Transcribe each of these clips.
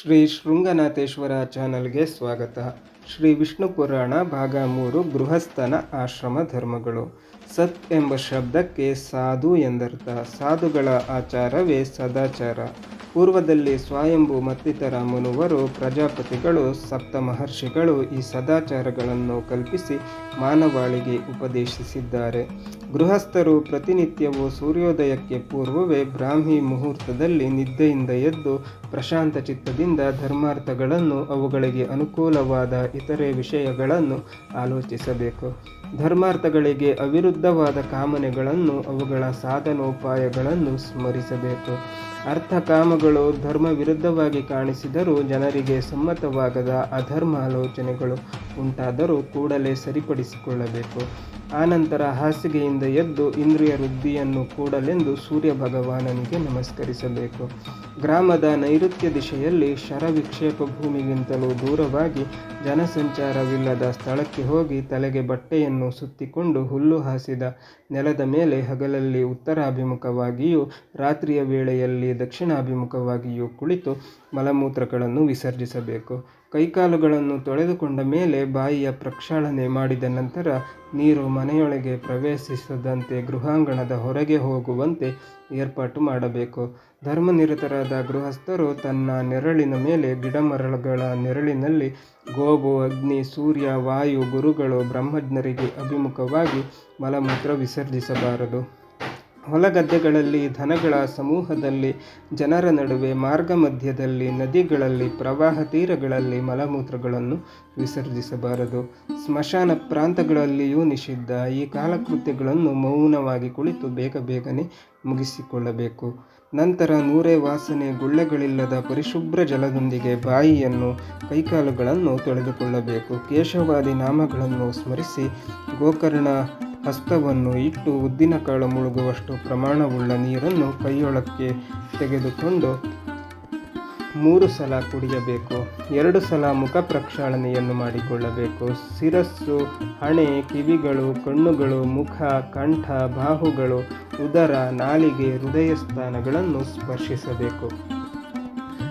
ಶ್ರೀ ಶೃಂಗನಾಥೇಶ್ವರ ಚಾನಲ್ಗೆ ಸ್ವಾಗತ. ಶ್ರೀ ವಿಷ್ಣು ಪುರಾಣ ಭಾಗ ಮೂರು, ಗೃಹಸ್ಥನ ಆಶ್ರಮ ಧರ್ಮಗಳು. ಸತ್ ಎಂಬ ಶಬ್ದಕ್ಕೆ ಸಾಧು ಎಂದರ್ಥ. ಸಾಧುಗಳ ಆಚಾರವೇ ಸದಾಚಾರ. ಪೂರ್ವದಲ್ಲಿ ಸ್ವಯಂಭು ಮತ್ತಿತರ ಮುನುವರು, ಪ್ರಜಾಪತಿಗಳು, ಸಪ್ತ ಮಹರ್ಷಿಗಳು ಈ ಸದಾಚಾರಗಳನ್ನು ಕಲ್ಪಿಸಿ ಮಾನವಾಳಿಗೆ ಉಪದೇಶಿಸಿದ್ದಾರೆ. ಗೃಹಸ್ಥರು ಪ್ರತಿನಿತ್ಯವೂ ಸೂರ್ಯೋದಯಕ್ಕೆ ಪೂರ್ವವೇ ಬ್ರಾಹ್ಮಿ ಮುಹೂರ್ತದಲ್ಲಿ ನಿದ್ದೆಯಿಂದ ಎದ್ದು ಪ್ರಶಾಂತ ಚಿತ್ತದಿಂದ ಧರ್ಮಾರ್ಥಗಳನ್ನು ಅವುಗಳಿಗೆ ಅನುಕೂಲವಾದ ಇತರೆ ವಿಷಯಗಳನ್ನು ಆಲೋಚಿಸಬೇಕು. ಧರ್ಮಾರ್ಥಗಳಿಗೆ ಅವಿರುದ್ಧವಾದ ಕಾಮನೆಗಳನ್ನು ಅವುಗಳ ಸಾಧನೋಪಾಯಗಳನ್ನು ಸ್ಮರಿಸಬೇಕು. ಅರ್ಥ ಕಾಮಗಳು ಧರ್ಮ ವಿರುದ್ಧವಾಗಿ ಕಾಣಿಸಿದರೂ ಜನರಿಗೆ ಸಮ್ಮತವಾಗದ ಅಧರ್ಮ ಆಲೋಚನೆಗಳು ಉಂಟಾದರೂ ಕೂಡಲೇ ಸರಿಪಡಿಸಿಕೊಳ್ಳಬೇಕು. ಆನಂತರ ಹಾಸಿಗೆಯಿಂದ ಎದ್ದು ಇಂದ್ರಿಯ ವೃದ್ಧಿಯನ್ನು ಕೂಡಲೆಂದು ಸೂರ್ಯ ಭಗವಾನನಿಗೆ ನಮಸ್ಕರಿಸಬೇಕು. ಗ್ರಾಮದ ನೈಋತ್ಯ ದಿಶೆಯಲ್ಲಿ ಶರವಿಕ್ಷೇಪ ಭೂಮಿಗಿಂತಲೂ ದೂರವಾಗಿ ಜನಸಂಚಾರವಿಲ್ಲದ ಸ್ಥಳಕ್ಕೆ ಹೋಗಿ ತಲೆಗೆ ಬಟ್ಟೆಯನ್ನು ಸುತ್ತಿಕೊಂಡು ಹುಲ್ಲು ಹಾಸಿದ ನೆಲದ ಮೇಲೆ ಹಗಲಲ್ಲಿ ಉತ್ತರಾಭಿಮುಖವಾಗಿಯೂ ರಾತ್ರಿಯ ವೇಳೆಯಲ್ಲಿ ದಕ್ಷಿಣಾಭಿಮುಖವಾಗಿಯೂ ಕುಳಿತು ಮಲಮೂತ್ರಗಳನ್ನು ವಿಸರ್ಜಿಸಬೇಕು. ಕೈಕಾಲುಗಳನ್ನು ತೊಳೆದುಕೊಂಡ ಮೇಲೆ ಬಾಯಿಯ ಪ್ರಕ್ಷಾಳನೆ ಮಾಡಿದ ನಂತರ ನೀರು ಮನೆಯೊಳಗೆ ಪ್ರವೇಶಿಸದಂತೆ ಗೃಹಾಂಗಣದ ಹೊರಗೆ ಹೋಗುವಂತೆ ಏರ್ಪಾಟು ಮಾಡಬೇಕು. ಧರ್ಮನಿರತರಾದ ಗೃಹಸ್ಥರು ತನ್ನ ನೆರಳಿನ ಮೇಲೆ ಗಿಡಮರಗಳ ನೆರಳಿನಲ್ಲಿ ಗೋಗು ಅಗ್ನಿ, ಸೂರ್ಯ, ವಾಯು, ಗುರುಗಳು, ಬ್ರಹ್ಮಜ್ಞರಿಗೆ ಅಭಿಮುಖವಾಗಿ ಮಲಮೂತ್ರ ವಿಸರ್ಜಿಸಬಾರದು. ಹೊಲಗದ್ದೆಗಳಲ್ಲಿ, ದನಗಳ ಸಮೂಹದಲ್ಲಿ, ಜನರ ನಡುವೆ ಮಾರ್ಗ ಮಧ್ಯದಲ್ಲಿ, ನದಿಗಳಲ್ಲಿ, ಪ್ರವಾಹ ತೀರಗಳಲ್ಲಿ ಮಲಮೂತ್ರಗಳನ್ನು ವಿಸರ್ಜಿಸಬಾರದು. ಸ್ಮಶಾನ ಪ್ರಾಂತಗಳಲ್ಲಿಯೂ ನಿಷಿದ್ಧ. ಈ ಕಾಲಕೃತ್ಯಗಳನ್ನು ಮೌನವಾಗಿ ಕುಳಿತು ಬೇಗ ಬೇಗನೆ ಮುಗಿಸಿಕೊಳ್ಳಬೇಕು. ನಂತರ ನೂರೇ ವಾಸನೆ ಗುಳ್ಳೆಗಳಿಲ್ಲದ ಪರಿಶುಭ್ರ ಜಲದೊಂದಿಗೆ ಬಾಯಿಯನ್ನು, ಕೈಕಾಲುಗಳನ್ನು ತೊಳೆದುಕೊಳ್ಳಬೇಕು. ಕೇಶವಾದಿ ನಾಮಗಳನ್ನು ಸ್ಮರಿಸಿ ಗೋಕರ್ಣ ಹಸ್ತವನ್ನು ಇಟ್ಟು ಉದ್ದಿನಕಾಳು ಮುಳುಗುವಷ್ಟು ಪ್ರಮಾಣವುಳ್ಳ ನೀರನ್ನು ಕೈಯೊಳಕ್ಕೆ ತೆಗೆದುಕೊಂಡು ಮೂರು ಸಲ ಕುಡಿಯಬೇಕು. ಎರಡು ಸಲ ಮುಖ ಪ್ರಕ್ಷಾಳನೆಯನ್ನು ಮಾಡಿಕೊಳ್ಳಬೇಕು. ಶಿರಸ್ಸು, ಹಣೆ, ಕಿವಿಗಳು, ಕಣ್ಣುಗಳು, ಮುಖ, ಕಂಠ, ಬಾಹುಗಳು, ಉದರ, ನಾಲಿಗೆ ಹೃದಯ ಸ್ಥಾನಗಳನ್ನು ಸ್ಪರ್ಶಿಸಬೇಕು.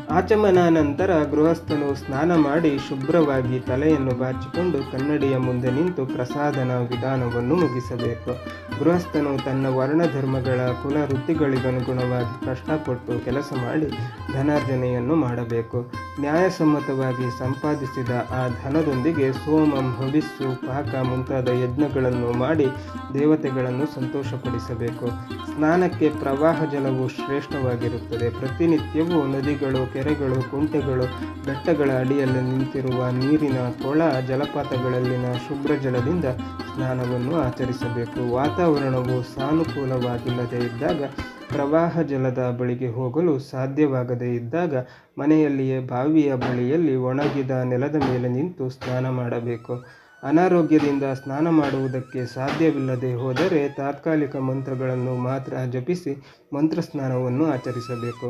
ಆಚಮನ ನಂತರ ಗೃಹಸ್ಥನು ಸ್ನಾನ ಮಾಡಿ ಶುಭ್ರವಾಗಿ ತಲೆಯನ್ನು ಬಾಚಿಕೊಂಡು ಕನ್ನಡಿಯ ಮುಂದೆ ನಿಂತು ಪ್ರಸಾದನ ವಿಧಾನವನ್ನು ಮುಗಿಸಬೇಕು. ಗೃಹಸ್ಥನು ತನ್ನ ವರ್ಣಧರ್ಮಗಳ ಕುಲ ವೃತ್ತಿಗಳಿಗನುಗುಣವಾಗಿ ಕಷ್ಟಪಟ್ಟು ಕೆಲಸ ಮಾಡಿ ಧನಾರ್ಜನೆಯನ್ನು ಮಾಡಬೇಕು. ನ್ಯಾಯಸಮ್ಮತವಾಗಿ ಸಂಪಾದಿಸಿದ ಆ ಧನದೊಂದಿಗೆ ಸೋಮಂ, ಹವಿಸ್ಸು, ಪಾಕ ಮುಂತಾದ ಯಜ್ಞಗಳನ್ನು ಮಾಡಿ ದೇವತೆಗಳನ್ನು ಸಂತೋಷಪಡಿಸಬೇಕು. ಸ್ನಾನಕ್ಕೆ ಪ್ರವಾಹ ಜಲವು ಶ್ರೇಷ್ಠವಾಗಿರುತ್ತದೆ. ಪ್ರತಿನಿತ್ಯವೂ ನದಿಗಳು ಕೆರೆಗಳು, ಕುಂಟೆಗಳು, ಬೆಟ್ಟಗಳ ಅಡಿಯಲ್ಲಿ ನಿಂತಿರುವ ನೀರಿನ ಕೊಳ ಜಲಪಾತಗಳಲ್ಲಿನ ಶುಭ್ರ ಜಲದಿಂದ ಸ್ನಾನವನ್ನು ಆಚರಿಸಬೇಕು. ವಾತಾವರಣವು ಸಾನುಕೂಲವಾಗಿಲ್ಲದೆ ಇದ್ದಾಗ, ಪ್ರವಾಹ ಜಲದ ಬಳಿಗೆ ಹೋಗಲು ಸಾಧ್ಯವಾಗದೇ ಇದ್ದಾಗ, ಮನೆಯಲ್ಲಿಯೇ ಬಾವಿಯ ಬಳಿಯಲ್ಲಿ ಒಣಗಿದ ನೆಲದ ಮೇಲೆ ನಿಂತು ಸ್ನಾನ ಮಾಡಬೇಕು. ಅನಾರೋಗ್ಯದಿಂದ ಸ್ನಾನ ಮಾಡುವುದಕ್ಕೆ ಸಾಧ್ಯವಿಲ್ಲದೆ ಹೋದರೆ ತಾತ್ಕಾಲಿಕ ಮಂತ್ರಗಳನ್ನು ಮಾತ್ರ ಜಪಿಸಿ ಮಂತ್ರ ಸ್ನಾನವನ್ನು ಆಚರಿಸಬೇಕು.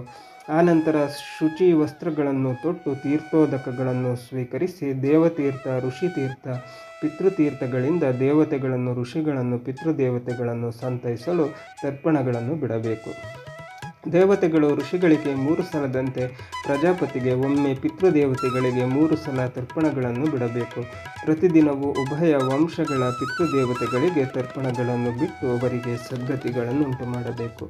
ಆನಂತರ ಶುಚಿ ವಸ್ತ್ರಗಳನ್ನು ತೊಟ್ಟು ತೀರ್ಥೋದಕಗಳನ್ನು ಸ್ವೀಕರಿಸಿ ದೇವತೀರ್ಥ, ಋಷಿತೀರ್ಥ, ಪಿತೃತೀರ್ಥಗಳಿಂದ ದೇವತೆಗಳನ್ನು, ಋಷಿಗಳನ್ನು, ಪಿತೃದೇವತೆಗಳನ್ನು ಸಂತೈಸಲು ತರ್ಪಣಗಳನ್ನು ಬಿಡಬೇಕು. ದೇವತೆಗಳು ಋಷಿಗಳಿಗೆ ಮೂರು ಸಲದಂತೆ ಪ್ರಜಾಪತಿಗೆ, ಒಮ್ಮೆ ಪಿತೃದೇವತೆಗಳಿಗೆ ಮೂರು ಸಲ ತರ್ಪಣಗಳನ್ನು ಬಿಡಬೇಕು. ಪ್ರತಿದಿನವೂ ಉಭಯ ವಂಶಗಳ ಪಿತೃದೇವತೆಗಳಿಗೆ ತರ್ಪಣಗಳನ್ನು ಬಿಟ್ಟು ಅವರಿಗೆ ಸದ್ಗತಿಗಳನ್ನು ಉಂಟು ಮಾಡಬೇಕು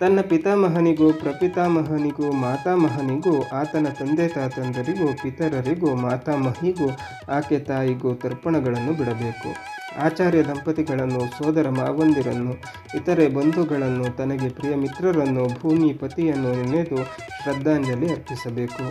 ತನ್ನ ಪಿತಾಮಹನಿಗೂ, ಪ್ರಪಿತಾಮಹನಿಗೂ, ಮಾತಾಮಹನಿಗೂ, ಆತನ ತಂದೆ ತಾತಂದರಿಗೂ, ಪಿತರರಿಗೂ, ಮಾತಾಮಹಿಗೂ, ಆಕೆ ತಾಯಿಗೂ ತರ್ಪಣಗಳನ್ನು ಬಿಡಬೇಕು. ಆಚಾರ್ಯ ದಂಪತಿಗಳನ್ನು, ಸೋದರ ಮಾವಂದಿರನ್ನು, ಇತರೆ ಬಂಧುಗಳನ್ನು, ತನಗೆ ಪ್ರಿಯ ಮಿತ್ರರನ್ನು, ಭೂಮಿ ಪತಿಯನ್ನು ನೆನೆದು ಶ್ರದ್ಧಾಂಜಲಿ ಅರ್ಪಿಸಬೇಕು.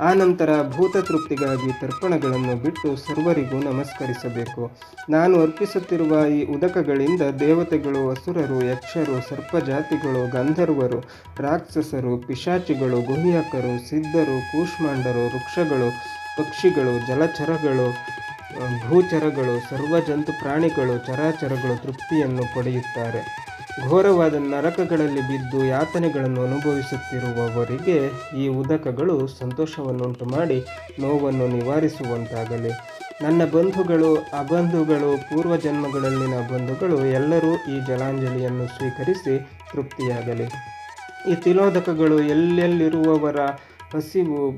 ಆನಂತರ ಭೂತ ತೃಪ್ತಿಗಾಗಿ ತರ್ಪಣಗಳನ್ನು ಬಿಟ್ಟು ಸರ್ವರಿಗೂ ನಮಸ್ಕರಿಸಬೇಕು. ನಾನು ಅರ್ಪಿಸುತ್ತಿರುವ ಈ ಉದಕಗಳಿಂದ ದೇವತೆಗಳು, ಅಸುರರು, ಯಕ್ಷರು, ಸರ್ಪಜಾತಿಗಳು, ಗಂಧರ್ವರು, ರಾಕ್ಷಸರು, ಪಿಶಾಚಿಗಳು, ಗುಹ್ಯಕರು, ಸಿದ್ಧರು, ಕೂಷ್ಮಾಂಡರು, ವೃಕ್ಷಗಳು, ಪಕ್ಷಿಗಳು, ಜಲಚರಗಳು, ಭೂಚರಗಳು ಸರ್ವ ಜಂತು ಪ್ರಾಣಿಗಳು, ಚರಾಚರಗಳು ತೃಪ್ತಿಯನ್ನು ಪಡೆಯುತ್ತಾರೆ. ಘೋರವಾದ ನರಕಗಳಲ್ಲಿ ಬಿದ್ದು ಯಾತನೆಗಳನ್ನು ಅನುಭವಿಸುತ್ತಿರುವವರಿಗೆ ಈ ಉದಕಗಳು ಸಂತೋಷವನ್ನುಂಟು ಮಾಡಿ ನೋವನ್ನು ನಿವಾರಿಸುವಂತಾಗಲಿ. ನನ್ನ ಬಂಧುಗಳು, ಅಬಂಧುಗಳು, ಪೂರ್ವಜನ್ಮಗಳಲ್ಲಿನ ಬಂಧುಗಳು ಎಲ್ಲರೂ ಈ ಜಲಾಂಜಲಿಯನ್ನು ಸ್ವೀಕರಿಸಿ ತೃಪ್ತಿಯಾಗಲಿ. ಈ ತಿಲೋದಕಗಳು ಎಲ್ಲೆಲ್ಲಿರುವವರ ಹಸಿವು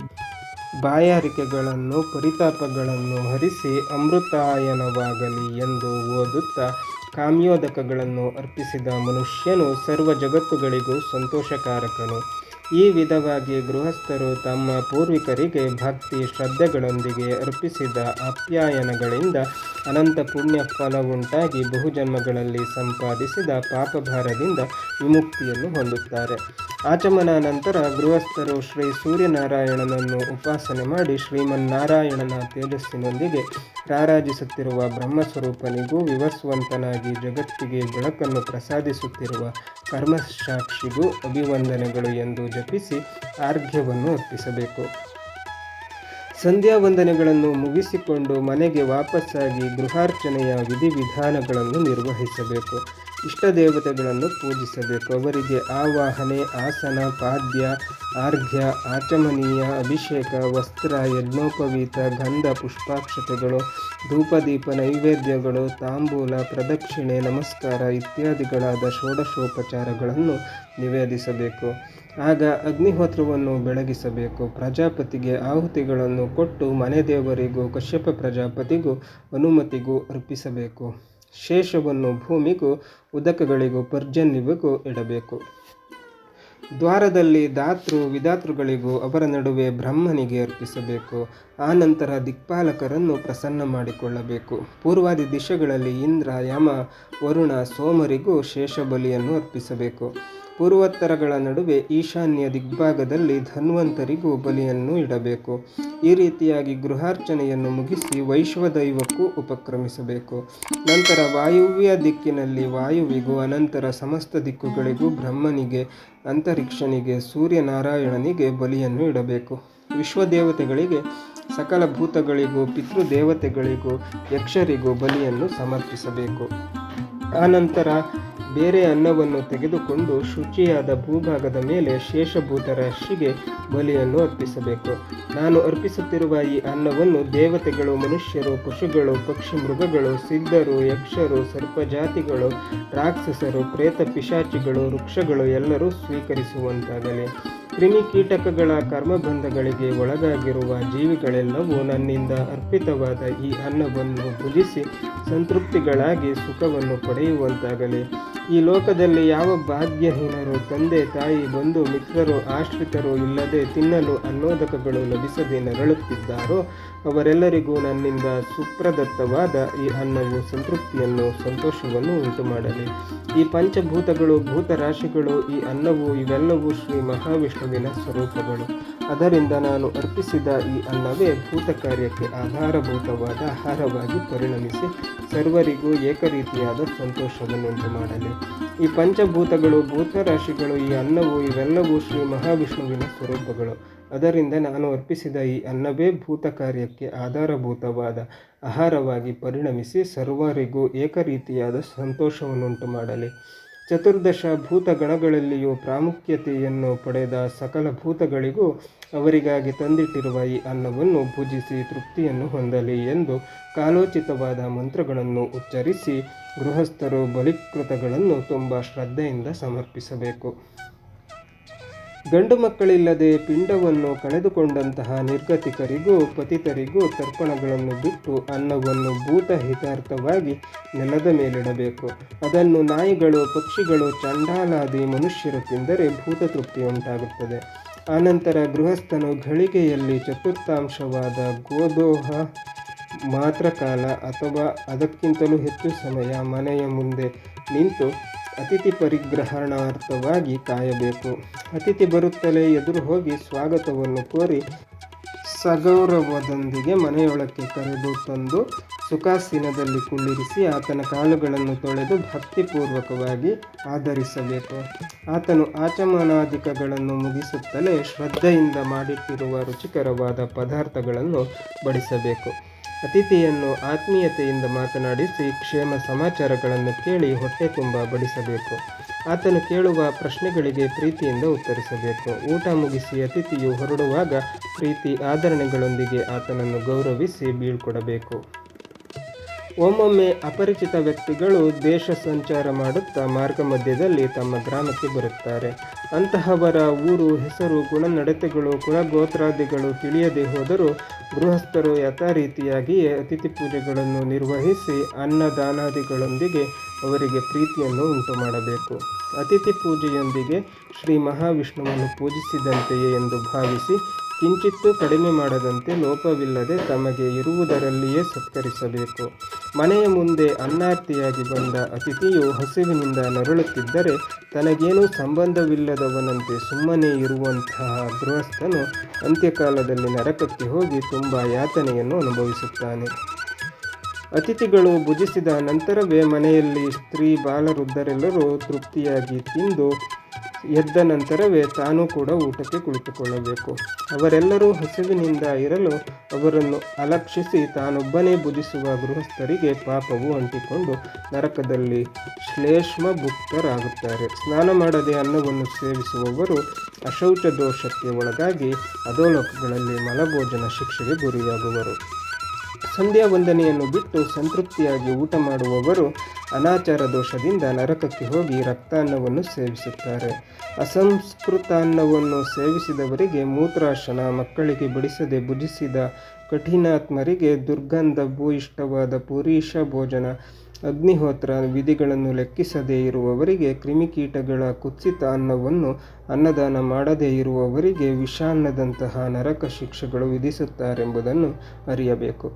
ಬಾಯಾರಿಕೆಗಳನ್ನು, ಪರಿತಾಪಗಳನ್ನು ಹರಿಸಿ ಅಮೃತಾಯನವಾಗಲಿ ಎಂದು ಓದುತ್ತಾ ಕಾಮ್ಯೋದಕಗಳನ್ನು ಅರ್ಪಿಸಿದ ಮನುಷ್ಯನು ಸರ್ವ ಜಗತ್ತುಗಳಿಗೂ ಸಂತೋಷಕಾರಕನು. ಈ ವಿಧವಾಗಿ ಗೃಹಸ್ಥರು ತಮ್ಮ ಪೂರ್ವಿಕರಿಗೆ ಭಕ್ತಿ ಶ್ರದ್ಧೆಗಳೊಂದಿಗೆ ಅರ್ಪಿಸಿದ ಅಪ್ಯಾಯನಗಳಿಂದ ಅನಂತ ಪುಣ್ಯ ಫಲವುಂಟಾಗಿ ಬಹುಜನ್ಮಗಳಲ್ಲಿ ಸಂಪಾದಿಸಿದ ಪಾಪಭಾರದಿಂದ ವಿಮುಕ್ತಿಯನ್ನು ಹೊಂದುತ್ತಾರೆ. ಆಚಮನ ನಂತರ ಗೃಹಸ್ಥರು ಶ್ರೀ ಸೂರ್ಯನಾರಾಯಣನನ್ನು ಉಪಾಸನೆ ಮಾಡಿ ಶ್ರೀಮನ್ನಾರಾಯಣನ ತೇಜಸ್ಸಿನೊಂದಿಗೆ ರಾರಾಜಿಸುತ್ತಿರುವ ಬ್ರಹ್ಮಸ್ವರೂಪನಿಗೂ ವಿವಸ್ವಂತನಾಗಿ ಜಗತ್ತಿಗೆ ಬೆಳಕನ್ನು ಪ್ರಸಾದಿಸುತ್ತಿರುವ ಕರ್ಮಸಾಕ್ಷಿಗೂ ಅಭಿವಂದನೆಗಳು ಎಂದು ಜಪಿಸಿ ಆರ್ಘ್ಯವನ್ನು ಅರ್ಪಿಸಬೇಕು. ಸಂಧ್ಯಾ ವಂದನೆಗಳನ್ನು ಮುಗಿಸಿಕೊಂಡು ಮನೆಗೆ ವಾಪಸ್ಸಾಗಿ ಗೃಹಾರ್ಚನೆಯ ವಿಧಿವಿಧಾನಗಳನ್ನು ನಿರ್ವಹಿಸಬೇಕು. ಇಷ್ಟ ದೇವತೆಗಳನ್ನು ಪೂಜಿಸಬೇಕು. ಅವರಿಗೆ ಆವಾಹನೆ, ಆಸನ, ಪಾದ್ಯ, ಆರ್ಘ್ಯ, ಆಚಮನೀಯ, ಅಭಿಷೇಕ, ವಸ್ತ್ರ, ಯಜ್ಞೋಪವೀತ, ಗಂಧ, ಪುಷ್ಪಾಕ್ಷತೆಗಳು, ಧೂಪದೀಪ, ನೈವೇದ್ಯಗಳು, ತಾಂಬೂಲ, ಪ್ರದಕ್ಷಿಣೆ, ನಮಸ್ಕಾರ ಇತ್ಯಾದಿಗಳಾದ ಷೋಡಶೋಪಚಾರಗಳನ್ನು ನಿವೇದಿಸಬೇಕು. ಆಗ ಅಗ್ನಿಹೋತ್ರವನ್ನು ಬೆಳಗಿಸಬೇಕು. ಪ್ರಜಾಪತಿಗೆ ಆಹುತಿಗಳನ್ನು ಕೊಟ್ಟು ಮನೆದೇವರಿಗೂ ಕಶ್ಯಪ ಪ್ರಜಾಪತಿಗೂ ಅನುಮತಿಗೂ ಅರ್ಪಿಸಬೇಕು. ಶೇಷವನ್ನು ಭೂಮಿಗೂ ಉದಕಗಳಿಗೂ ಪರ್ಜನ್ಯವಿಗೂ ಇಡಬೇಕು. ದ್ವಾರದಲ್ಲಿ ದಾತೃ ವಿಧಾತೃಗಳಿಗೂ ಅವರ ನಡುವೆ ಬ್ರಹ್ಮನಿಗೆ ಅರ್ಪಿಸಬೇಕು. ಆ ನಂತರ ದಿಕ್ಪಾಲಕರನ್ನು ಪ್ರಸನ್ನ ಮಾಡಿಕೊಳ್ಳಬೇಕು. ಪೂರ್ವಾದಿ ದಿಶೆಗಳಲ್ಲಿ ಇಂದ್ರ, ಯಮ, ವರುಣ, ಸೋಮರಿಗೂ ಶೇಷ ಬಲಿಯನ್ನು ಅರ್ಪಿಸಬೇಕು. ಪೂರ್ವೋತ್ತರಗಳ ನಡುವೆ ಈಶಾನ್ಯ ದಿಗ್ಭಾಗದಲ್ಲಿ ಧನ್ವಂತರಿಗೂ ಬಲಿಯನ್ನು ಇಡಬೇಕು. ಈ ರೀತಿಯಾಗಿ ಗೃಹಾರ್ಚನೆಯನ್ನು ಮುಗಿಸಿ ವೈಶ್ವದೈವಕ್ಕೂ ಉಪಕ್ರಮಿಸಬೇಕು. ನಂತರ ವಾಯುವ್ಯ ದಿಕ್ಕಿನಲ್ಲಿ ವಾಯುವಿಗೂ ಅನಂತರ ಸಮಸ್ತ ದಿಕ್ಕುಗಳಿಗೂ ಬ್ರಹ್ಮನಿಗೆ, ಅಂತರಿಕ್ಷನಿಗೆ, ಸೂರ್ಯನಾರಾಯಣನಿಗೆ ಬಲಿಯನ್ನು ಇಡಬೇಕು. ವಿಶ್ವದೇವತೆಗಳಿಗೆ, ಸಕಲ ಭೂತಗಳಿಗೂ, ಪಿತೃದೇವತೆಗಳಿಗೂ, ಯಕ್ಷರಿಗೂ ಬಲಿಯನ್ನು ಸಮರ್ಪಿಸಬೇಕು. ಆನಂತರ ಬೇರೆ ಅನ್ನವನ್ನು ತೆಗೆದುಕೊಂಡು ಶುಚಿಯಾದ ಭೂಭಾಗದ ಮೇಲೆ ಶೇಷಭೂತ ರಾಶಿಗೆ ಬಲಿಯನ್ನು ಅರ್ಪಿಸಬೇಕು. ನಾನು ಅರ್ಪಿಸುತ್ತಿರುವ ಈ ಅನ್ನವನ್ನು ದೇವತೆಗಳು, ಮನುಷ್ಯರು, ಪಶುಗಳು, ಪಕ್ಷಿ ಮೃಗಗಳು, ಸಿದ್ಧರು, ಯಕ್ಷರು, ಸರ್ಪಜಾತಿಗಳು, ರಾಕ್ಷಸರು, ಪ್ರೇತ ಪಿಶಾಚಿಗಳು, ವೃಕ್ಷಗಳು ಎಲ್ಲರೂ ಸ್ವೀಕರಿಸುವಂತಾಗಲಿ. ಕ್ರಿಮಿಕೀಟಕಗಳ ಕರ್ಮಬಂಧಗಳಿಗೆ ಒಳಗಾಗಿರುವ ಜೀವಿಗಳೆಲ್ಲವೂ ನನ್ನಿಂದ ಅರ್ಪಿತವಾದ ಈ ಅನ್ನವನ್ನು ಭುಜಿಸಿ ಸಂತೃಪ್ತಿಗಳಾಗಿ ಸುಖವನ್ನು ಪಡೆಯುವಂತಾಗಲಿ. ಈ ಲೋಕದಲ್ಲಿ ಯಾವ ಭಾಗ್ಯಹೀನರು, ತಂದೆ, ತಾಯಿ, ಬಂಧು, ಮಿತ್ರರು, ಆಶ್ರಿತರು ಇಲ್ಲದೆ ತಿನ್ನಲು ಅನ್ನೋದಕಗಳು ಲಭಿಸದೆ ನರಳುತ್ತಿದ್ದಾರೋ ಅವರೆಲ್ಲರಿಗೂ ನನ್ನಿಂದ ಸುಪ್ರದತ್ತವಾದ ಈ ಅನ್ನವು ಸಂತೃಪ್ತಿಯನ್ನು, ಸಂತೋಷವನ್ನು ಉಂಟು ಮಾಡಲಿ ಈ ಪಂಚಭೂತಗಳು, ಭೂತರಾಶಿಗಳು, ಈ ಅನ್ನವು ಇವೆಲ್ಲವೂ ಶ್ರೀ ಮಹಾವಿಷ್ಣುವಿನ ಸ್ವರೂಪಗಳು. ಅದರಿಂದ ನಾನು ಅರ್ಪಿಸಿದ ಈ ಅನ್ನವೇ ಭೂತ ಕಾರ್ಯಕ್ಕೆ ಆಧಾರಭೂತವಾದ ಆಹಾರವಾಗಿ ಪರಿಣಮಿಸಿ ಸರ್ವರಿಗೂ ಏಕರೀತಿಯಾದ ಸಂತೋಷವನ್ನುಂಟು ಮಾಡಲಿ ಈ ಪಂಚಭೂತಗಳು, ಭೂತರಾಶಿಗಳು, ಈ ಅನ್ನವು ಇವೆಲ್ಲವೂ ಶ್ರೀ ಮಹಾವಿಷ್ಣುವಿನ ಸ್ವರೂಪಗಳು. ಅದರಿಂದ ನಾನು ಅರ್ಪಿಸಿದ ಈ ಅನ್ನವೇ ಭೂತ ಕಾರ್ಯಕ್ಕೆ ಆಧಾರಭೂತವಾದ ಆಹಾರವಾಗಿ ಪರಿಣಮಿಸಿ ಸರ್ವರಿಗೂ ಏಕರೀತಿಯಾದ ಸಂತೋಷವನ್ನುಂಟು ಮಾಡಲಿ. ಚತುರ್ದಶ ಭೂತಗಣಗಳಲ್ಲಿಯೂ ಪ್ರಾಮುಖ್ಯತೆಯನ್ನು ಪಡೆದ ಸಕಲ ಭೂತಗಳಿಗೂ ಅವರಿಗಾಗಿ ತಂದಿಟ್ಟಿರುವ ಈ ಅನ್ನವನ್ನು ಪೂಜಿಸಿ ತೃಪ್ತಿಯನ್ನು ಹೊಂದಲಿ ಎಂದು ಕಾಲೋಚಿತವಾದ ಮಂತ್ರಗಳನ್ನು ಉಚ್ಚರಿಸಿ ಗೃಹಸ್ಥರು ಬಲಿಕೃತಗಳನ್ನು ತುಂಬ ಶ್ರದ್ಧೆಯಿಂದ ಸಮರ್ಪಿಸಬೇಕು. ಗಂಡು ಮಕ್ಕಳಿಲ್ಲದೆ ಪಿಂಡವನ್ನು ಕಳೆದುಕೊಂಡಂತಹ ನಿರ್ಗತಿಕರಿಗೂ, ಪತಿತರಿಗೂ ತರ್ಪಣಗಳನ್ನು ಬಿಟ್ಟು ಅನ್ನವನ್ನು ಭೂತ ಹಿತಾರ್ಥವಾಗಿ ನೆಲದ ಮೇಲಿಡಬೇಕು. ಅದನ್ನು ನಾಯಿಗಳು, ಪಕ್ಷಿಗಳು, ಚಂಡಾಲಾದಿ ಮನುಷ್ಯರು ತಿಂದರೆ ಭೂತ ತೃಪ್ತಿ ಉಂಟಾಗುತ್ತದೆ. ಆನಂತರ ಗೃಹಸ್ಥನು ಘಳಿಗೆಯಲ್ಲಿ ಚತುರ್ಥಾಂಶವಾದ ಗೋದೋಹ ಮಾತ್ರ ಕಾಲ ಅಥವಾ ಅದಕ್ಕಿಂತಲೂ ಹೆಚ್ಚು ಸಮಯ ಮನೆಯ ಮುಂದೆ ನಿಂತು ಅತಿಥಿ ಪರಿಗ್ರಹಣಾರ್ಥವಾಗಿ ಕಾಯಬೇಕು. ಅತಿಥಿ ಬರುತ್ತಲೇ ಎದುರು ಹೋಗಿ ಸ್ವಾಗತವನ್ನು ಕೋರಿ ಸಗೌರವದೊಂದಿಗೆ ಮನೆಯೊಳಕ್ಕೆ ಕರೆದು ತಂದು ಸುಖಾಸೀನದಲ್ಲಿ ಕುಳ್ಳಿರಿಸಿ ಆತನ ಕಾಲುಗಳನ್ನು ತೊಳೆದು ಭಕ್ತಿಪೂರ್ವಕವಾಗಿ ಆಧರಿಸಬೇಕು. ಆತನು ಆಚಮನಾಧಿಕಗಳನ್ನು ಮುಗಿಸುತ್ತಲೇ ಶ್ರದ್ಧೆಯಿಂದ ಮಾಡಿಟ್ಟಿರುವ ರುಚಿಕರವಾದ ಪದಾರ್ಥಗಳನ್ನು ಬಡಿಸಬೇಕು. ಅತಿಥಿಯನ್ನು ಆತ್ಮೀಯತೆಯಿಂದ ಮಾತನಾಡಿಸಿ ಕ್ಷೇಮ ಸಮಾಚಾರಗಳನ್ನು ಕೇಳಿ ಹೊಟ್ಟೆ ತುಂಬ ಬಡಿಸಬೇಕು. ಆತನು ಕೇಳುವ ಪ್ರಶ್ನೆಗಳಿಗೆ ಪ್ರೀತಿಯಿಂದ ಉತ್ತರಿಸಬೇಕು. ಊಟ ಮುಗಿಸಿ ಅತಿಥಿಯು ಹೊರಡುವಾಗ ಪ್ರೀತಿ ಆಧರಣೆಗಳೊಂದಿಗೆ ಆತನನ್ನು ಗೌರವಿಸಿ ಬೀಳ್ಕೊಡಬೇಕು. ಒಮ್ಮೊಮ್ಮೆ ಅಪರಿಚಿತ ವ್ಯಕ್ತಿಗಳು ದೇಶ ಸಂಚಾರ ಮಾಡುತ್ತಾ ಮಾರ್ಗ ಮಧ್ಯದಲ್ಲಿ ತಮ್ಮ ಗ್ರಾಮಕ್ಕೆ ಬರುತ್ತಾರೆ. ಅಂತಹವರ ಊರು, ಹೆಸರು, ಗುಣನಡತೆಗಳು ಕುಲಗೋತ್ರಾದಿಗಳು ತಿಳಿಯದೆ ಹೋದರೂ ಗೃಹಸ್ಥರು ಯಥಾರೀತಿಯಾಗಿಯೇ ಅತಿಥಿ ಪೂಜೆಗಳನ್ನು ನಿರ್ವಹಿಸಿ ಅನ್ನದಾನಾದಿಗಳೊಂದಿಗೆ ಅವರಿಗೆ ಪ್ರೀತಿಯನ್ನು ಉಂಟು ಮಾಡಬೇಕು ಅತಿಥಿ ಪೂಜೆಯೊಂದಿಗೆ ಶ್ರೀ ಮಹಾವಿಷ್ಣುವನ್ನು ಪೂಜಿಸಿದಂತೆಯೇ ಎಂದು ಭಾವಿಸಿ ಕಿಂಚಿತ್ತೂ ಕಡಿಮೆ ಮಾಡದಂತೆ ಲೋಪವಿಲ್ಲದೆ ತಮಗೆ ಇರುವುದರಲ್ಲಿಯೇ ಸತ್ಕರಿಸಬೇಕು. ಮನೆಯ ಮುಂದೆ ಅನ್ನಾರ್ತಿಯಾಗಿ ಬಂದ ಅತಿಥಿಯು ಹಸಿವಿನಿಂದ ನರಳುತ್ತಿದ್ದರೆ ತನಗೇನೂ ಸಂಬಂಧವಿಲ್ಲದವನಂತೆ ಸುಮ್ಮನೆ ಇರುವಂತಹ ಗೃಹಸ್ಥನು ಅಂತ್ಯಕಾಲದಲ್ಲಿ ನರಕಕ್ಕೆ ಹೋಗಿ ತುಂಬ ಯಾತನೆಯನ್ನು ಅನುಭವಿಸುತ್ತಾನೆ. ಅತಿಥಿಗಳು ಭುಜಿಸಿದ ನಂತರವೇ ಮನೆಯಲ್ಲಿ ಸ್ತ್ರೀ ಬಾಲವೃದ್ಧರೆಲ್ಲರೂ ತೃಪ್ತಿಯಾಗಿ ತಿಂದು ಎದ್ದ ನಂತರವೇ ತಾನೂ ಕೂಡ ಊಟಕ್ಕೆ ಕುಳಿತುಕೊಳ್ಳಬೇಕು. ಅವರೆಲ್ಲರೂ ಹಸಿವಿನಿಂದ ಇರಲು ಅವರನ್ನು ಅಲಕ್ಷಿಸಿ ತಾನೊಬ್ಬನೇ ಬುಧಿಸುವ ಗೃಹಸ್ಥರಿಗೆ ಪಾಪವು ಅಂಟಿಕೊಂಡು ನರಕದಲ್ಲಿ ಶ್ಲೇಷ್ಮ ಭುಕ್ತರಾಗುತ್ತಾರೆ ಸ್ನಾನ ಮಾಡದೆ ಅನ್ನವನ್ನು ಸೇವಿಸುವವರು ಅಶೌಚ ದೋಷಕ್ಕೆ ಒಳಗಾಗಿ ಅಧೋಲೋಕಗಳಲ್ಲಿ ಮಲಭೋಜನ ಶಿಕ್ಷೆಗೆ ಗುರಿಯಾಗುವರು. ಸಂಧ್ಯಾ ವಂದನೆಯನ್ನು ಬಿಟ್ಟು ಸಂತೃಪ್ತಿಯಾಗಿ ಊಟ ಮಾಡುವವರು ಅನಾಚಾರ ದೋಷದಿಂದ ನರಕಕ್ಕೆ ಹೋಗಿ ರಕ್ತಾನ್ನವನ್ನು ಸೇವಿಸುತ್ತಾರೆ. ಅಸಂಸ್ಕೃತಾನ್ನವನ್ನು ಸೇವಿಸಿದವರಿಗೆ ಮೂತ್ರಾಶನ, ಮಕ್ಕಳಿಗೆ ಬಿಡಿಸದೆ ಭುಜಿಸಿದ ಕಠಿಣಾತ್ಮರಿಗೆ ದುರ್ಗಂಧ ಭೂಯಿಷ್ಠವಾದ ಪುರೀಷ ಭೋಜನ ಅಗ್ನಿಹೋತ್ರ ವಿಧಿಗಳನ್ನು ಲೆಕ್ಕಿಸದೇ ಇರುವವರಿಗೆ ಕ್ರಿಮಿಕೀಟಗಳ ಕುತ್ಸಿತ ಅನ್ನವನ್ನು ಅನ್ನದಾನ ಮಾಡದೇ ಇರುವವರಿಗೆ ವಿಷಾನ್ನದಂತಹ ನರಕ ಶಿಕ್ಷೆಗಳು ವಿಧಿಸುತ್ತಾರೆಂಬುದನ್ನು ಅರಿಯಬೇಕು.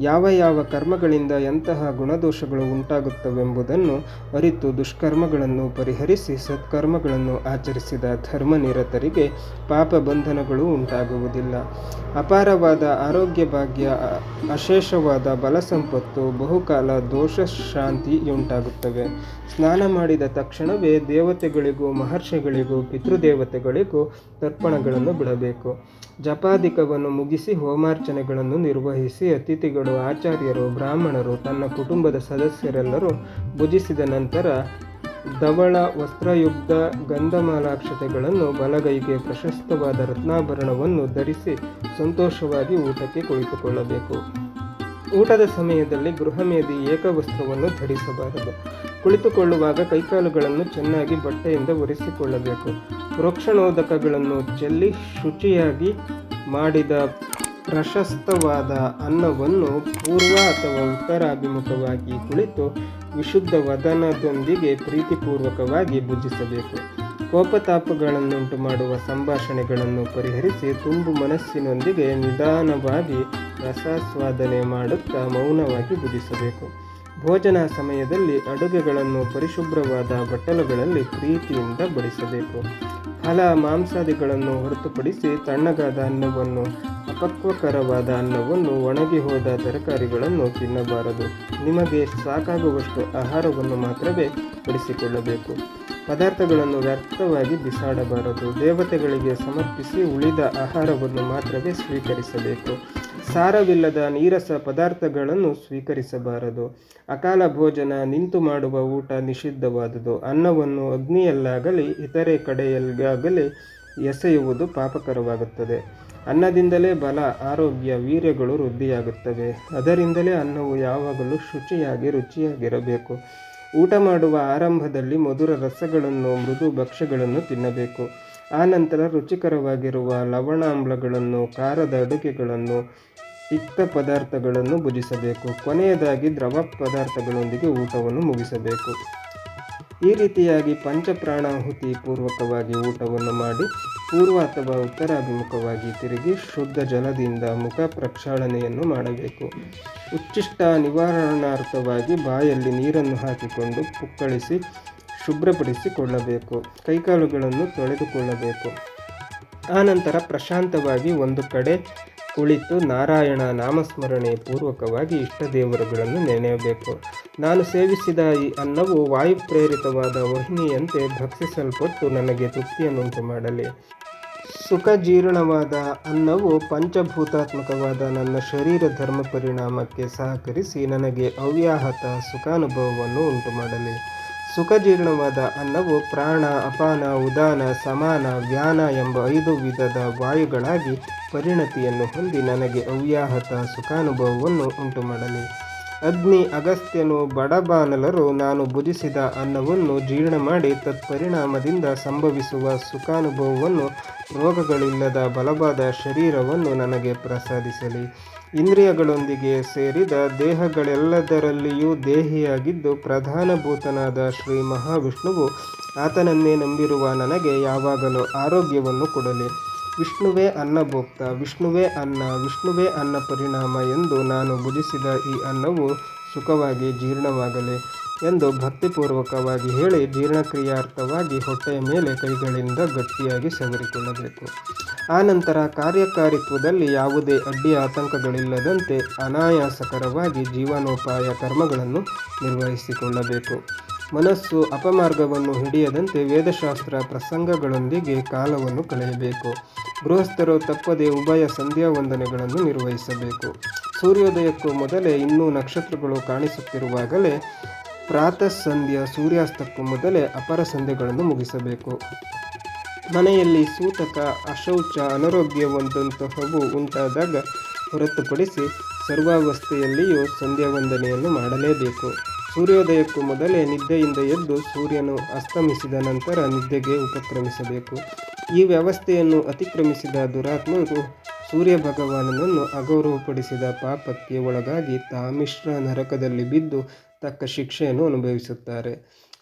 ಯಾವ ಯಾವ ಕರ್ಮಗಳಿಂದ ಎಂತಹ ಗುಣದೋಷಗಳು ಉಂಟಾಗುತ್ತವೆಂಬುದನ್ನು ಅರಿತು ದುಷ್ಕರ್ಮಗಳನ್ನು ಪರಿಹರಿಸಿ ಸತ್ಕರ್ಮಗಳನ್ನು ಆಚರಿಸಿದ ಧರ್ಮನಿರತರಿಗೆ ಪಾಪ ಬಂಧನಗಳು ಉಂಟಾಗುವುದಿಲ್ಲ. ಅಪಾರವಾದ ಆರೋಗ್ಯ ಭಾಗ್ಯ, ಅಶೇಷವಾದ ಬಲ ಸಂಪತ್ತು ಬಹುಕಾಲ ದೋಷ ಶಾಂತಿಯುಂಟಾಗುತ್ತವೆ ಸ್ನಾನ ಮಾಡಿದ ತಕ್ಷಣವೇ ದೇವತೆಗಳಿಗೂ, ಮಹರ್ಷಿಗಳಿಗೂ, ಪಿತೃದೇವತೆಗಳಿಗೂ ತರ್ಪಣಗಳನ್ನು ಬಿಡಬೇಕು. ಜಪಾಧಿಕವನ್ನು ಮುಗಿಸಿ ಹೋಮಾರ್ಚನೆಗಳನ್ನು ನಿರ್ವಹಿಸಿ ಅತಿಥಿಗಳು, ಆಚಾರ್ಯರು, ಬ್ರಾಹ್ಮಣರು, ತನ್ನ ಕುಟುಂಬದ ಸದಸ್ಯರೆಲ್ಲರೂ ಭುಜಿಸಿದ ನಂತರ ಧವಳ ವಸ್ತ್ರಯುಕ್ತ ಗಂಧಮಾಲಾಕ್ಷತೆಗಳನ್ನು ಬಲಗೈಗೆ ಪ್ರಶಸ್ತವಾದ ರತ್ನಾಭರಣವನ್ನು ಧರಿಸಿ ಸಂತೋಷವಾಗಿ ಊಟಕ್ಕೆ ಕುಳಿತುಕೊಳ್ಳಬೇಕು. ಊಟದ ಸಮಯದಲ್ಲಿ ಗೃಹಮೇದಿ ಏಕವಸ್ತ್ರವನ್ನು ಧರಿಸಬಾರದು. ಕುಳಿತುಕೊಳ್ಳುವಾಗ ಕೈಕಾಲುಗಳನ್ನು ಚೆನ್ನಾಗಿ ಬಟ್ಟೆಯಿಂದ ಒರೆಸಿಕೊಳ್ಳಬೇಕು. ವೃಕ್ಷಣೋದಕಗಳನ್ನು ಚೆಲ್ಲಿ ಶುಚಿಯಾಗಿ ಮಾಡಿದ ಪ್ರಶಸ್ತವಾದ ಅನ್ನವನ್ನು ಪೂರ್ವ ಅಥವಾ ಉತ್ತರಾಭಿಮುಖವಾಗಿ ಕುಳಿತು ವಿಶುದ್ಧ ವದನದೊಂದಿಗೆ ಪ್ರೀತಿಪೂರ್ವಕವಾಗಿ ಭುಜಿಸಬೇಕು. ಕೋಪತಾಪಗಳನ್ನುಂಟು ಮಾಡುವ ಸಂಭಾಷಣೆಗಳನ್ನು ಪರಿಹರಿಸಿ ತುಂಬು ಮನಸ್ಸಿನೊಂದಿಗೆ ನಿಧಾನವಾಗಿ ರಸಾಸ್ವಾದನೆ ಮಾಡುತ್ತಾ ಮೌನವಾಗಿ ಭುಜಿಸಬೇಕು ಭೋಜನ ಸಮಯದಲ್ಲಿ ಅಡುಗೆಗಳನ್ನು ಪರಿಶುಭ್ರವಾದ ಬಟ್ಟಲುಗಳಲ್ಲಿ ಪ್ರೀತಿಯಿಂದ ಬಡಿಸಬೇಕು. ಫಲ ಮಾಂಸಾದಿಗಳನ್ನು ಹೊರತುಪಡಿಸಿ ತಣ್ಣಗಾದ ಅನ್ನವನ್ನು, ಅಪಕ್ವಕರವಾದ ಅನ್ನವನ್ನು ಒಣಗಿ ಹೋದ ತರಕಾರಿಗಳನ್ನು ತಿನ್ನಬಾರದು. ನಿಮಗೆ ಸಾಕಾಗುವಷ್ಟು ಆಹಾರವನ್ನು ಮಾತ್ರವೇ ಬಡಿಸಿಕೊಳ್ಳಬೇಕು ಪದಾರ್ಥಗಳನ್ನು ವ್ಯರ್ಥವಾಗಿ ಬಿಸಾಡಬಾರದು. ದೇವತೆಗಳಿಗೆ ಸಮರ್ಪಿಸಿ ಉಳಿದ ಆಹಾರವನ್ನು ಮಾತ್ರವೇ ಸ್ವೀಕರಿಸಬೇಕು. ಸಾರವಿಲ್ಲದ ನೀರಸ ಪದಾರ್ಥಗಳನ್ನು ಸ್ವೀಕರಿಸಬಾರದು. ಅಕಾಲ ಭೋಜನ, ನಿಂತು ಮಾಡುವ ಊಟ ನಿಷಿದ್ಧವಾದುದು. ಅನ್ನವನ್ನು ಅಗ್ನಿಯಲ್ಲಾಗಲಿ, ಇತರೆ ಕಡೆಯಲ್ಲಾಗಲಿ ಎಸೆಯುವುದು ಪಾಪಕರವಾಗುತ್ತದೆ. ಅನ್ನದಿಂದಲೇ ಬಲ, ಆರೋಗ್ಯ, ವೀರ್ಯಗಳು ವೃದ್ಧಿಯಾಗುತ್ತವೆ. ಅದರಿಂದಲೇ ಅನ್ನವು ಯಾವಾಗಲೂ ಶುಚಿಯಾಗಿ, ರುಚಿಯಾಗಿರಬೇಕು. ಊಟ ಮಾಡುವ ಆರಂಭದಲ್ಲಿ ಮಧುರ ರಸಗಳನ್ನು, ಮೃದು ಭಕ್ಷ್ಯಗಳನ್ನು ತಿನ್ನಬೇಕು. ಆನಂತರ ರುಚಿಕರವಾಗಿರುವ ಲವಣಾಮ್ಲಗಳನ್ನು, ಖಾರದ ಅಡುಗೆಗಳನ್ನು ತಿಕ್ತ ಪದಾರ್ಥಗಳನ್ನು ಭುಜಿಸಬೇಕು. ಕೊನೆಯದಾಗಿ ದ್ರವ ಪದಾರ್ಥಗಳೊಂದಿಗೆ ಊಟವನ್ನು ಮುಗಿಸಬೇಕು. ಈ ರೀತಿಯಾಗಿ ಪಂಚಪ್ರಾಣಾಹುತಿ ಪೂರ್ವಕವಾಗಿ ಊಟವನ್ನು ಮಾಡಿ ಪೂರ್ವ ಅಥವಾ ಉತ್ತರಾಭಿಮುಖವಾಗಿ ತಿರುಗಿ ಶುದ್ಧ ಜಲದಿಂದ ಮುಖ ಪ್ರಕ್ಷಾಳನೆಯನ್ನು ಮಾಡಬೇಕು. ಉಚ್ಚಿಷ್ಟ ನಿವಾರಣಾರ್ಥವಾಗಿ ಬಾಯಲ್ಲಿ ನೀರನ್ನು ಹಾಕಿಕೊಂಡು ಪುಕ್ಕಳಿಸಿ ಶುಭ್ರಪಡಿಸಿಕೊಳ್ಳಬೇಕು. ಕೈಕಾಲುಗಳನ್ನು ತೊಳೆದುಕೊಳ್ಳಬೇಕು. ಆನಂತರ ಪ್ರಶಾಂತವಾಗಿ ಒಂದು ಕಡೆ ಕುಳಿತು ನಾರಾಯಣ ನಾಮಸ್ಮರಣೆ ಪೂರ್ವಕವಾಗಿ ಇಷ್ಟ ದೇವರುಗಳನ್ನು ನೆನೆಯಬೇಕು. ನಾನು ಸೇವಿಸಿದ ಈ ಅನ್ನವು ವಾಯುಪ್ರೇರಿತವಾದ ವಹಿನಿಯಂತೆ ಭಕ್ಷಿಸಲ್ಪಟ್ಟು ನನಗೆ ತೃಪ್ತಿಯನ್ನುಂಟು ಮಾಡಲಿ. ಸುಖ ಜೀರ್ಣವಾದ ಅನ್ನವು ಪಂಚಭೂತಾತ್ಮಕವಾದ ನನ್ನ ಶರೀರ ಧರ್ಮ ಪರಿಣಾಮಕ್ಕೆ ಸಹಕರಿಸಿ ನನಗೆ ಅವ್ಯಾಹತ ಸುಖಾನುಭವವನ್ನು ಉಂಟು ಮಾಡಲಿ. ಸುಖಜೀರ್ಣವಾದ ಅನ್ನವು ಪ್ರಾಣ, ಅಪಾನ, ಉದಾನ, ಸಮಾನ, ವ್ಯಾನ ಎಂಬ ಐದು ವಿಧದ ವಾಯುಗಳಾಗಿ ಪರಿಣತಿಯನ್ನು ಹೊಂದಿ ನನಗೆ ಅವ್ಯಾಹತ ಸುಖಾನುಭವವನ್ನು ಉಂಟು ಮಾಡಲಿ. ಅಗ್ನಿ ಅಗಸ್ತ್ಯನು ಬಡಬಾನಲರು ನಾನು ಬುಧಿಸಿದ ಅನ್ನವನ್ನು ಜೀರ್ಣ ಮಾಡಿ ತತ್ಪರಿಣಾಮದಿಂದ ಸಂಭವಿಸುವ ಸುಖಾನುಭವವನ್ನು, ರೋಗಗಳಿಲ್ಲದ ಬಲವಾದ ಶರೀರವನ್ನು ನನಗೆ ಪ್ರಸಾದಿಸಲಿ. ಇಂದ್ರಿಯಗಳೊಂದಿಗೆ ಸೇರಿದ ದೇಹಗಳೆಲ್ಲದರಲ್ಲಿಯೂ ದೇಹಿಯಾಗಿದ್ದು ಪ್ರಧಾನಭೂತನಾದ ಶ್ರೀ ಮಹಾವಿಷ್ಣುವು ಆತನನ್ನೇ ನಂಬಿರುವ ನನಗೆ ಯಾವಾಗಲೂ ಆರೋಗ್ಯವನ್ನು ಕೊಡಲಿ. ವಿಷ್ಣುವೇ ಅನ್ನಭೋಕ್ತ, ವಿಷ್ಣುವೇ ಅನ್ನ ವಿಷ್ಣುವೇ ಅನ್ನ ಪರಿಣಾಮ ಎಂದು ನಾನು ಭುಜಿಸಿದ ಈ ಅನ್ನವು ಸುಖವಾಗಿ ಜೀರ್ಣವಾಗಲಿ ಎಂದು ಭಕ್ತಿಪೂರ್ವಕವಾಗಿ ಹೇಳಿ ಜೀರ್ಣಕ್ರಿಯಾರ್ಥವಾಗಿ ಹೊಟ್ಟೆಯ ಮೇಲೆ ಕೈಗಳಿಂದ ಗಟ್ಟಿಯಾಗಿ ಸವರಿಕೊಳ್ಳಬೇಕು. ಆನಂತರ ಕಾರ್ಯಕಾರಿತ್ವದಲ್ಲಿ ಯಾವುದೇ ಅಡ್ಡಿ ಆತಂಕಗಳಿಲ್ಲದಂತೆ ಅನಾಯಾಸಕರವಾಗಿ ಜೀವನೋಪಾಯ ಕರ್ಮಗಳನ್ನು ನಿರ್ವಹಿಸಿಕೊಳ್ಳಬೇಕು. ಮನಸ್ಸು ಅಪಮಾರ್ಗವನ್ನು ಹಿಡಿಯದಂತೆ ವೇದಶಾಸ್ತ್ರ ಪ್ರಸಂಗಗಳೊಂದಿಗೆ ಕಾಲವನ್ನು ಕಳೆಯಬೇಕು. ಗೃಹಸ್ಥರು ತಪ್ಪದೆ ಉಭಯ ಸಂಧ್ಯಾ ವಂದನೆಗಳನ್ನು ನಿರ್ವಹಿಸಬೇಕು. ಸೂರ್ಯೋದಯಕ್ಕೂ ಮೊದಲೇ ಇನ್ನೂ ನಕ್ಷತ್ರಗಳು ಕಾಣಿಸುತ್ತಿರುವಾಗಲೇ ಪ್ರಾತಃ ಸಂಧ್ಯಾ ಸೂರ್ಯಾಸ್ತಕ್ಕೂ ಮೊದಲೇ ಅಪರ ಸಂಧ್ಯೆಗಳನ್ನು ಮುಗಿಸಬೇಕು. ಮನೆಯಲ್ಲಿ ಸೂತಕ, ಅಶೌಚ ಅನಾರೋಗ್ಯವಂತಂತಹವು ಉಂಟಾದಾಗ ಹೊರತುಪಡಿಸಿ ಸರ್ವಾವಸ್ಥೆಯಲ್ಲಿಯೂ ಸಂಧ್ಯಾ ವಂದನೆಯನ್ನು ಮಾಡಲೇಬೇಕು. ಸೂರ್ಯೋದಯಕ್ಕೂ ಮೊದಲೇ ನಿದ್ದೆಯಿಂದ ಎದ್ದು ಸೂರ್ಯನು ಅಸ್ತಮಿಸಿದ ನಂತರ ನಿದ್ದೆಗೆ ಉಪಕ್ರಮಿಸಬೇಕು. ಈ ವ್ಯವಸ್ಥೆಯನ್ನು ಅತಿಕ್ರಮಿಸಿದ ದುರಾತ್ಮರು ಸೂರ್ಯ ಭಗವಾನನನ್ನು ಅಗೌರವಪಡಿಸಿದ ಪಾಪಕ್ಕೆ ಒಳಗಾಗಿ ತಾಮಿಶ್ರ ನರಕದಲ್ಲಿ ಬಿದ್ದು ತಕ್ಕ ಶಿಕ್ಷೆಯನ್ನು ಅನುಭವಿಸುತ್ತಾರೆ.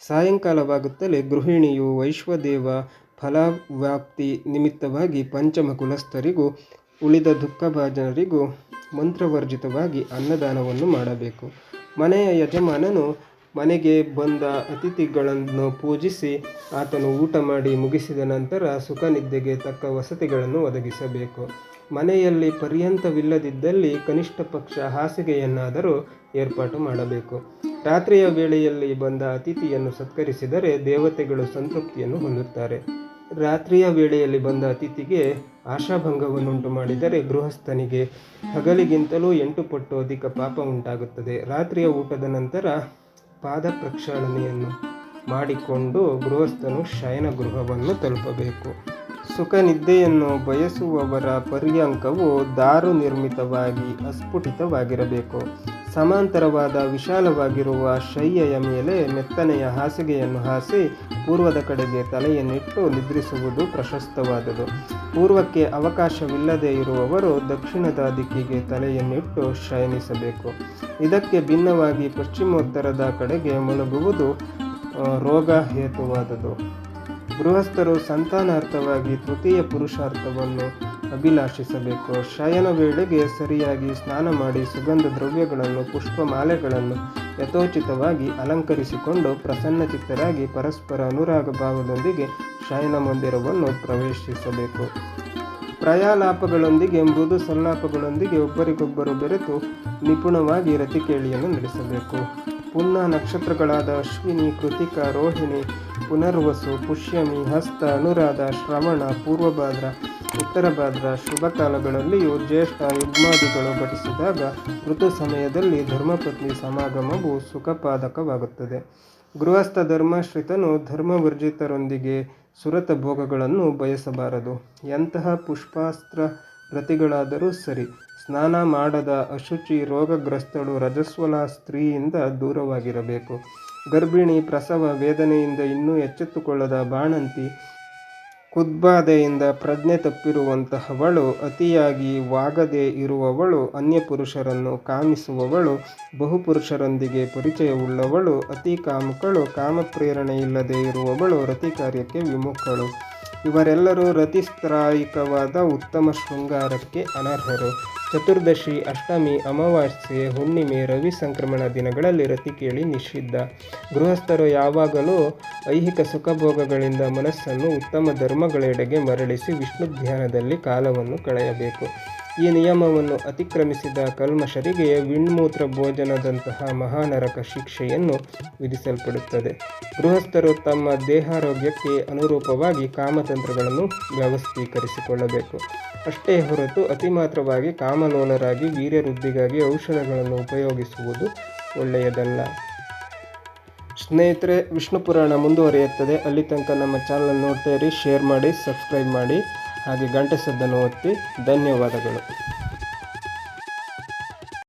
ಸಾಯಂಕಾಲವಾಗುತ್ತಲೇ ಗೃಹಿಣಿಯು ವೈಶ್ವದೇವ ಫಲವ್ಯಾಪ್ತಿ ನಿಮಿತ್ತವಾಗಿ ಪಂಚಮ ಕುಲಸ್ಥರಿಗೂ ಉಳಿದ ದುಃಖಭಾಜನರಿಗೂ ಮಂತ್ರವರ್ಜಿತವಾಗಿ ಅನ್ನದಾನವನ್ನು ಮಾಡಬೇಕು. ಮನೆಯ ಯಜಮಾನನು ಮನೆಗೆ ಬಂದ ಅತಿಥಿಗಳನ್ನು ಪೂಜಿಸಿ ಆತನು ಊಟ ಮಾಡಿ ಮುಗಿಸಿದ ನಂತರ ಸುಖ ನಿದ್ದೆಗೆ ತಕ್ಕ ವಸತಿಗಳನ್ನು ಒದಗಿಸಬೇಕು. ಮನೆಯಲ್ಲಿ ಪರ್ಯಂತವಿಲ್ಲದಿದ್ದಲ್ಲಿ ಕನಿಷ್ಠ ಪಕ್ಷ ಹಾಸಿಗೆಯನ್ನಾದರೂ ಏರ್ಪಾಟು ಮಾಡಬೇಕು. ರಾತ್ರಿಯ ವೇಳೆಯಲ್ಲಿ ಬಂದ ಅತಿಥಿಯನ್ನು ಸತ್ಕರಿಸಿದರೆ ದೇವತೆಗಳು ಸಂತೃಪ್ತಿಯನ್ನು ಹೊಂದುತ್ತಾರೆ. ರಾತ್ರಿಯ ವೇಳೆಯಲ್ಲಿ ಬಂದ ಅತಿಥಿಗೆ ಆಶಾಭಂಗವನ್ನುಂಟು ಮಾಡಿದರೆ ಗೃಹಸ್ಥನಿಗೆ ಹಗಲಿಗಿಂತಲೂ ಎಂಟು ಪಟ್ಟು ಅಧಿಕ ಪಾಪ ಉಂಟಾಗುತ್ತದೆ. ರಾತ್ರಿಯ ಊಟದ ನಂತರ ಪಾದ ಪ್ರಕ್ಷಾಳನೆಯನ್ನು ಮಾಡಿಕೊಂಡು ಗೃಹಸ್ಥನು ಶಯನ ಗೃಹವನ್ನು ತಲುಪಬೇಕು. ಸುಖ ನಿದ್ದೆಯನ್ನು ಬಯಸುವವರ ಪರ್ಯಂಕವು ದಾರು ನಿರ್ಮಿತವಾಗಿ ಅಸ್ಫುಟಿತವಾಗಿರಬೇಕು. ಸಮಾಂತರವಾದ ವಿಶಾಲವಾಗಿರುವ ಶಯ್ಯೆಯ ಮೇಲೆ ಮೆತ್ತನೆಯ ಹಾಸಿಗೆಯನ್ನು ಹಾಸಿ ಪೂರ್ವದ ಕಡೆಗೆ ತಲೆಯನ್ನಿಟ್ಟು ನಿದ್ರಿಸುವುದು ಪ್ರಶಸ್ತವಾದುದು. ಪೂರ್ವಕ್ಕೆ ಅವಕಾಶವಿಲ್ಲದೆ ಇರುವವರು ದಕ್ಷಿಣದ ದಿಕ್ಕಿಗೆ ತಲೆಯನ್ನಿಟ್ಟು ಶಯನಿಸಬೇಕು. ಇದಕ್ಕೆ ಭಿನ್ನವಾಗಿ ಪಶ್ಚಿಮೋತ್ತರದ ಕಡೆಗೆ ಮುಳುಗುವುದು ರೋಗ ಹೇತುವಾದುದು. ಗೃಹಸ್ಥರು ಸಂತಾನಾರ್ಥವಾಗಿ ತೃತೀಯ ಪುರುಷಾರ್ಥವನ್ನು ಅಭಿಲಾಷಿಸಬೇಕು. ಶಯನ ವೇಳೆಗೆ ಸರಿಯಾಗಿ ಸ್ನಾನ ಮಾಡಿ ಸುಗಂಧ ದ್ರವ್ಯಗಳನ್ನು, ಪುಷ್ಪಮಾಲೆಗಳನ್ನು ಯಥೋಚಿತವಾಗಿ ಅಲಂಕರಿಸಿಕೊಂಡು ಪ್ರಸನ್ನಚಿತ್ತರಾಗಿ ಪರಸ್ಪರ ಅನುರಾಗ ಭಾವದೊಂದಿಗೆ ಶಯನ ಮಂದಿರವನ್ನು ಪ್ರವೇಶಿಸಬೇಕು. ಪ್ರಯಾಲಾಪಗಳೊಂದಿಗೆ ಮೃದು ಸಲ್ಲಾಪಗಳೊಂದಿಗೆ ಒಬ್ಬರಿಗೊಬ್ಬರು ಬೆರೆತು ನಿಪುಣವಾಗಿ ರತಿಕೇಳಿಯನ್ನು ನಡೆಸಬೇಕು. ಪುಣ್ಯ ನಕ್ಷತ್ರಗಳಾದ ಅಶ್ವಿನಿ, ಕೃತಿಕ, ರೋಹಿಣಿ, ಪುನರ್ವಸು, ಪುಷ್ಯಮಿ, ಹಸ್ತ, ಅನುರಾಧ, ಶ್ರವಣ, ಪೂರ್ವಭಾದ್ರ ಉತ್ತರ ಭಾದ್ರ ಶುಭ ಕಾಲಗಳಲ್ಲಿಯೂ ಜ್ಯೇಷ್ಠ ಯುಗ್ಮಾದಿಗಳು ಘಟಿಸಿದಾಗ ಋತು ಸಮಯದಲ್ಲಿ ಧರ್ಮಪತ್ನಿ ಸಮಾಗಮವು ಸುಖಪಾದಕವಾಗುತ್ತದೆ. ಗೃಹಸ್ಥ ಧರ್ಮಾಶ್ರಿತನು ಧರ್ಮವರ್ಜಿತರೊಂದಿಗೆ ಸುರತ ಭೋಗಗಳನ್ನು ಬಯಸಬಾರದು. ಎಂತಹ ಪುಷ್ಪಾಸ್ತ್ರ ರತಿಗಳಾದರೂ ಸರಿ, ಸ್ನಾನ ಮಾಡದ ಅಶುಚಿ ರೋಗಗ್ರಸ್ತಳು ರಜಸ್ವಲ ಸ್ತ್ರೀಯಿಂದ ದೂರವಾಗಿರಬೇಕು. ಗರ್ಭಿಣಿ ಪ್ರಸವ ವೇದನೆಯಿಂದ ಇನ್ನೂ ಎಚ್ಚೆತ್ತುಕೊಳ್ಳದ ಬಾಣಂತಿ ಕುದ್ಬಾಧೆಯಿಂದ ಪ್ರಜ್ಞೆ ತಪ್ಪಿರುವಂತಹವಳು, ಅತಿಯಾಗಿ ವಾಗದೆ ಇರುವವಳು ಅನ್ಯ ಪುರುಷರನ್ನು ಕಾಮಿಸುವವಳು, ಬಹುಪುರುಷರೊಂದಿಗೆ ಪರಿಚಯವುಳ್ಳವಳು, ಅತಿ ಕಾಮುಕಳು, ಕಾಮಪ್ರೇರಣೆಯಿಲ್ಲದೆ ಇರುವವಳು ರತಿ ಕಾರ್ಯಕ್ಕೆ ವಿಮುಖಳು. ಇವರೆಲ್ಲರೂ ರತಿಸ್ತ್ರಾಯಿಕವಾದ ಉತ್ತಮ ಶೃಂಗಾರಕ್ಕೆ ಅನರ್ಹರು. ಚತುರ್ದಶಿ ಅಷ್ಟಮಿ ಅಮಾವಾಸ್ಯೆ ಹುಣ್ಣಿಮೆ ರವಿ ಸಂಕ್ರಮಣ ದಿನಗಳಲ್ಲಿ ರತಿ ಕೇಳಿ ನಿಷಿದ್ಧ. ಗೃಹಸ್ಥರು ಯಾವಾಗಲೂ ಐಹಿಕ ಸುಖಭೋಗಗಳಿಂದ ಮನಸ್ಸನ್ನು ಉತ್ತಮ ಧರ್ಮಗಳೆಡೆಗೆ ಮರಳಿಸಿ ವಿಷ್ಣು ಧ್ಯಾನದಲ್ಲಿ ಕಾಲವನ್ನು ಕಳೆಯಬೇಕು. ಈ ನಿಯಮವನ್ನು ಅತಿಕ್ರಮಿಸಿದ ಕಲ್ಮಶರಿಗೆ ವಿಣ್ಮೂತ್ರ ಭೋಜನದಂತಹ ಮಹಾನರಕ ಶಿಕ್ಷೆಯನ್ನು ವಿಧಿಸಲ್ಪಡುತ್ತದೆ. ಗೃಹಸ್ಥರು ತಮ್ಮ ದೇಹಾರೋಗ್ಯಕ್ಕೆ ಅನುರೂಪವಾಗಿ ಕಾಮತಂತ್ರಗಳನ್ನು ವ್ಯವಸ್ಥೀಕರಿಸಿಕೊಳ್ಳಬೇಕು. ಅಷ್ಟೇ ಹೊರತು ಅತಿಮಾತ್ರವಾಗಿ ಕಾಮಲೋಲರಾಗಿ ವೀರ್ಯವೃದ್ಧಿಗಾಗಿ ಔಷಧಗಳನ್ನು ಉಪಯೋಗಿಸುವುದು ಒಳ್ಳೆಯದಲ್ಲ. ಸ್ನೇಹಿತರೆ ವಿಷ್ಣು ಪುರಾಣ ಮುಂದುವರಿಯುತ್ತದೆ. ಅಲ್ಲಿ ತನಕ ನಮ್ಮ ಚಾನಲ್ ನೋಡ್ತಾ ಇರಿ, ಶೇರ್ ಮಾಡಿ, ಸಬ್ಸ್ಕ್ರೈಬ್ ಮಾಡಿ. ಹಾಗೆ ಗಂಟೆ ಸದ್ದನ್ನು ಒತ್ತಿ ಧನ್ಯವಾದಗಳು.